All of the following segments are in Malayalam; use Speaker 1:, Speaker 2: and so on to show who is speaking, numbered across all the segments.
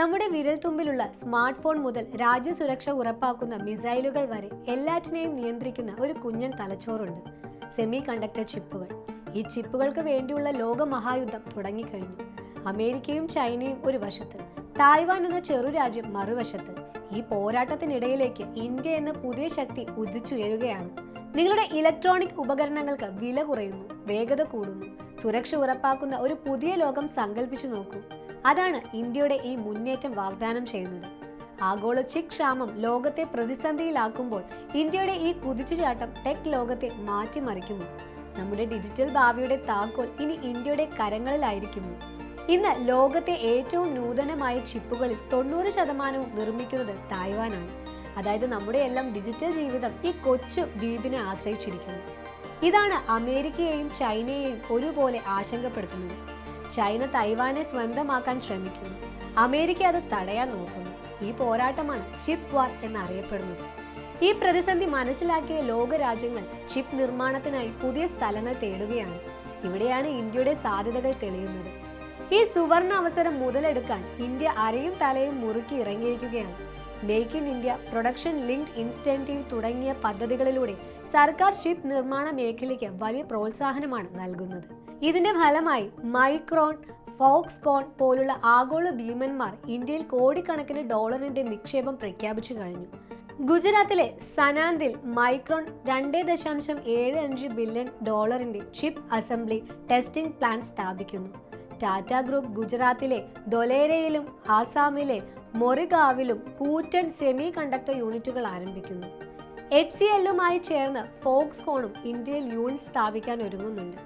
Speaker 1: നമ്മുടെ വിരൽത്തുമ്പിലുള്ള സ്മാർട്ട് ഫോൺ മുതൽ രാജ്യസുരക്ഷ ഉറപ്പാക്കുന്ന മിസൈലുകൾ വരെ എല്ലാറ്റിനെയും നിയന്ത്രിക്കുന്ന ഒരു കുഞ്ഞൻ തലച്ചോറുണ്ട് സെമി കണ്ടക്ടർ ചിപ്പുകൾ. ഈ ചിപ്പുകൾക്ക് വേണ്ടിയുള്ള ലോകമഹായുദ്ധം തുടങ്ങിക്കഴിഞ്ഞു. അമേരിക്കയും ചൈനയും ഒരു വശത്ത് തായ്വാൻ എന്ന ചെറുരാജ്യം മറുവശത്ത്. ഈ പോരാട്ടത്തിനിടയിലേക്ക് ഇന്ത്യ എന്ന പുതിയ ശക്തി ഉദിച്ചുയരുകയാണ്. നിങ്ങളുടെ ഇലക്ട്രോണിക് ഉപകരണങ്ങൾക്ക് വില കുറയുന്നു വേഗത കൂടുന്നു. സുരക്ഷ ഉറപ്പാക്കുന്ന ഒരു പുതിയ ലോകം സങ്കല്പിച്ചു നോക്കൂ. അതാണ് ഇന്ത്യയുടെ ഈ മുന്നേറ്റം വാഗ്ദാനം ചെയ്യുന്നത്. ആഗോള ചിക് ക്ഷാമം ലോകത്തെ പ്രതിസന്ധിയിലാക്കുമ്പോൾ ഇന്ത്യയുടെ ഈ കുതിച്ചുചാട്ടം ടെക് ലോകത്തെ മാറ്റിമറിക്കുമോ നമ്മുടെ ഡിജിറ്റൽ ഭാവിയുടെ താക്കോൽ ഇനി ഇന്ത്യയുടെ കരങ്ങളിലായിരിക്കുമോ ഇന്ന് ലോകത്തെ ഏറ്റവും നൂതനമായ ചിപ്പുകളിൽ തൊണ്ണൂറ് ശതമാനവും നിർമ്മിക്കുന്നത് തായ്വാനാണ്. അതായത് നമ്മുടെ എല്ലാം ഡിജിറ്റൽ ജീവിതം ഈ കൊച്ചു ദ്വീപിനെ ആശ്രയിച്ചിരിക്കുന്നു. ഇതാണ് അമേരിക്കയെയും ചൈനയെയും ഒരുപോലെ ആശങ്കപ്പെടുത്തുന്നത്. ചൈന തൈവാനെ സ്വന്തമാക്കാൻ ശ്രമിക്കുന്നു. അമേരിക്ക അത് തടയാൻ നോക്കുന്നു. ഈ പോരാട്ടമാണ് ഷിപ്പ് വാർ എന്നറിയപ്പെടുന്നത്. ഈ പ്രതിസന്ധി മനസ്സിലാക്കിയ ലോകരാജ്യങ്ങൾ ഷിപ്പ് നിർമ്മാണത്തിനായി പുതിയ സ്ഥലങ്ങൾ തേടുകയാണ്. ഇവിടെയാണ് ഇന്ത്യയുടെ സാധ്യതകൾ തെളിയുന്നത്. ഈ സുവർണ അവസരം മുതലെടുക്കാൻ ഇന്ത്യ അരയും തലയും മുറുക്കി ഇറങ്ങിയിരിക്കുകയാണ്. Make in India production linked incentive തുടങ്ങിയ പദ്ധതികളിലൂടെ സർക്കാർ ചിപ്പ് നിർമ്മാണ മേഖലയ്ക്ക് വലിയ പ്രോത്സാഹനമാണ് നൽകുന്നത്. ഇതിന്റെ ഫലമായി മൈക്രോൺ ഫോക്സ്കോൺ പോലുള്ള ആഗോള ഭീമന്മാർ ഇന്ത്യയിൽ കോടിക്കണക്കിന് ഡോളറിന്റെ നിക്ഷേപം പ്രഖ്യാപിച്ചു കഴിഞ്ഞു. ഗുജറാത്തിലെ സനാന്തിൽ മൈക്രോൺ രണ്ട് ദശാംശം ഏഴ് അഞ്ച് ബില്യൺ ഡോളറിന്റെ ചിപ്പ് അസംബ്ലി ടെസ്റ്റിംഗ് പ്ലാന്റ് സ്ഥാപിക്കുന്നു. ടാറ്റ ഗ്രൂപ്പ് ഗുജറാത്തിലെ ദൊലേരയിലും ആസാമിലെ മൊറിഗാവിലും കൂറ്റൻ സെമി കണ്ടക്ടർ യൂണിറ്റുകൾ ആരംഭിക്കുന്നു എച്ച് സി എല്ലുമായി ചേർന്ന് ഫോക്സ്കോണും ഇന്ത്യയിൽ യൂണിറ്റ് സ്ഥാപിക്കാൻ ഒരുങ്ങുന്നുണ്ട്.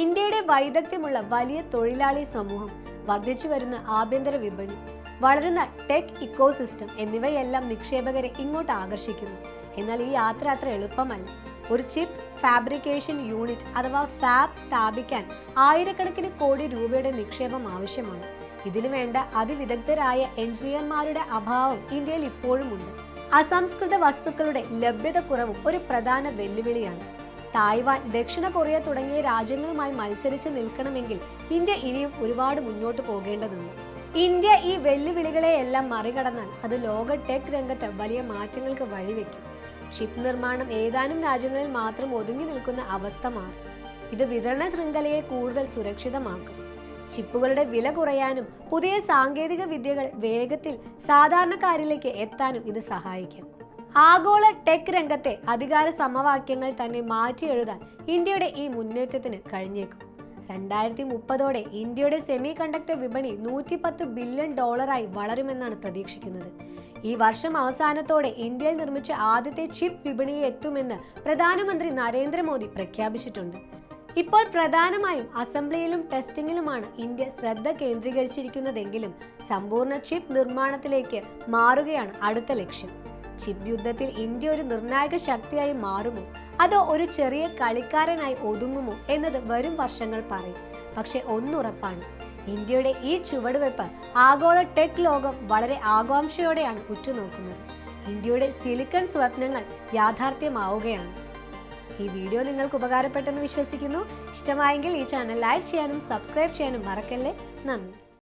Speaker 1: ഇന്ത്യയുടെ വൈദഗ്ധ്യമുള്ള വലിയ തൊഴിലാളി സമൂഹം വർദ്ധിച്ചു വരുന്ന ആഭ്യന്തര വിപണി വളരുന്ന ടെക് ഇക്കോസിസ്റ്റം എന്നിവയെല്ലാം നിക്ഷേപകരെ ഇങ്ങോട്ട് ആകർഷിക്കുന്നു. എന്നാൽ ഈ യാത്ര അത്ര എളുപ്പമല്ല. ഒരു ചിപ്പ് ഫാബ്രിക്കേഷൻ യൂണിറ്റ് അഥവാ ഫാബ് സ്ഥാപിക്കാൻ ആയിരക്കണക്കിന് കോടി രൂപയുടെ നിക്ഷേപം ആവശ്യമാണ്. ഇതിനു വേണ്ട അതിവിദഗ്ധരായ എഞ്ചിനീയർമാരുടെ അഭാവം ഇന്ത്യയിൽ ഇപ്പോഴുമുണ്ട് അസംസ്കൃത വസ്തുക്കളുടെ ലഭ്യത കുറവും ഒരു പ്രധാന വെല്ലുവിളിയാണ്. തായ്വാൻ ദക്ഷിണ കൊറിയ തുടങ്ങിയ രാജ്യങ്ങളുമായി മത്സരിച്ച് നിൽക്കണമെങ്കിൽ ഇന്ത്യ ഇനിയും ഒരുപാട് മുന്നോട്ട് പോകേണ്ടതുണ്ട്. ഇന്ത്യ ഈ വെല്ലുവിളികളെയെല്ലാം മറികടന്നാൽ അത് ലോക ടെക് രംഗത്ത് വലിയ മാറ്റങ്ങൾക്ക് വഴിവെക്കും. ചിപ്പ് നിർമ്മാണം ഏതാനും രാജ്യങ്ങളിൽ മാത്രം ഒതുങ്ങി നിൽക്കുന്ന അവസ്ഥ മാറും. ഇത് വിതരണ ശൃംഖലയെ കൂടുതൽ സുരക്ഷിതമാക്കും. ചിപ്പുകളുടെ വില കുറയാനും പുതിയ സാങ്കേതിക വിദ്യകൾ വേഗത്തിൽ സാധാരണക്കാരിലേക്ക് എത്താനും ഇത് സഹായിക്കും. ആഗോള ടെക് രംഗത്തെ അധികാര സമവാക്യങ്ങൾ തന്നെ മാറ്റി എഴുതാൻ ഇന്ത്യയുടെ ഈ മുന്നേറ്റത്തിന് കഴിഞ്ഞേക്കും. രണ്ടായിരത്തി മുപ്പതോടെ ഇന്ത്യയുടെ സെമി കണ്ടക്ടർ വിപണി നൂറ്റിപ്പത്ത് ബില്യൺ ഡോളറായി വളരുമെന്നാണ് പ്രതീക്ഷിക്കുന്നത്. ഈ വർഷം അവസാനത്തോടെ ഇന്ത്യയിൽ നിർമ്മിച്ച ആദ്യത്തെ ചിപ്പ് വിപണിയെ എത്തുമെന്ന് പ്രധാനമന്ത്രി നരേന്ദ്രമോദി പ്രഖ്യാപിച്ചിട്ടുണ്ട്. ഇപ്പോൾ പ്രധാനമായും അസംബ്ലിയിലും ടെസ്റ്റിംഗിലുമാണ് ഇന്ത്യ ശ്രദ്ധ കേന്ദ്രീകരിച്ചിരിക്കുന്നതെങ്കിലും സമ്പൂർണ ചിപ്പ് നിർമ്മാണത്തിലേക്ക് മാറുകയാണ് അടുത്ത ലക്ഷ്യം. ചിപ്പ് യുദ്ധത്തിൽ ഇന്ത്യ ഒരു നിർണായക ശക്തിയായി മാറുമോ? അതോ ഒരു ചെറിയ കളിക്കാരനായി ഒതുങ്ങുമോ എന്നത് വരും വർഷങ്ങൾ പറയും. പക്ഷെ ഒന്നുറപ്പാണ്. ഇന്ത്യയുടെ ഈ ചുവടുവെപ്പ് ആഗോള ടെക് ലോകം വളരെ ആകാംക്ഷയോടെയാണ് ഉറ്റുനോക്കുന്നത്. ഇന്ത്യയുടെ സിലിക്കൺ സ്വപ്നങ്ങൾ യാഥാർത്ഥ്യമാവുകയാണ്. ഈ വീഡിയോ നിങ്ങൾക്ക് ഉപകാരപ്പെട്ടെന്ന് വിശ്വസിക്കുന്നു. ഇഷ്ടമായെങ്കിൽ ഈ ചാനൽ ലൈക്ക് ചെയ്യാനും സബ്സ്ക്രൈബ് ചെയ്യാനും മറക്കല്ലേ? നന്ദി.